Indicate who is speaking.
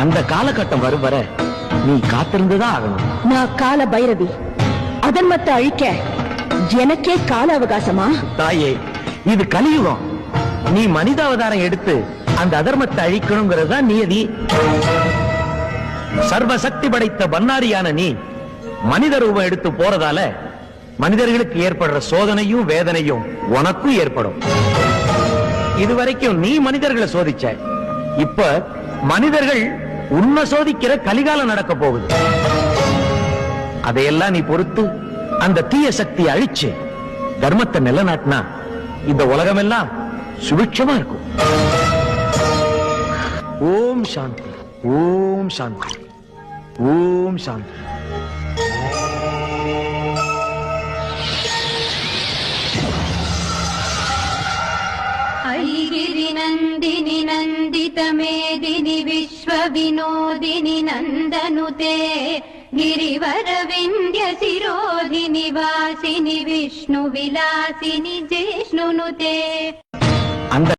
Speaker 1: அந்த காலகட்டம் வரும் வர நீ காத்திருந்துதான் ஆகணும்.
Speaker 2: நான் கால பைரவி. அதன்மத்தை அழிக்க எனக்கே கால அவகாசமா?
Speaker 1: தாயே இது கலியுகம். நீ மனித அவதாரம் எடுத்து அந்த அதர்மத்தை அழிக்கணுங்கிறது தான் நியதி. சர்வ சக்தி படைத்த பன்னாரியான நீ மனித ரூபம் எடுத்து போறதால மனிதர்களுக்கு ஏற்படுற சோதனையும் வேதனையும் உனக்கும் ஏற்படும். இதுவரைக்கும் நீ மனிதர்களை சோதிச்ச. இப்ப மனிதர்கள் உன்னை சோதிக்கிற கலிகாலம் நடக்க போகுது அதையெல்லாம் நீ பொறுத்து அந்த தீய சக்தி அழிச்சு தர்மத்தை நிலநாட்டினா இந்த உலகமெல்லாம் சுபிட்சமா இருக்கும் ஓம் சாந்தி ஓம் சாந்தி ஓம் சாந்தி
Speaker 3: ऐगिरिनन्दिनि नन्दितमेदिनि विश्वविनोदिनि नन्दनुते गिरिवरविन्द्यशिरोधिनि वासिनि विष्णुविलासिनि जिष्णुनुते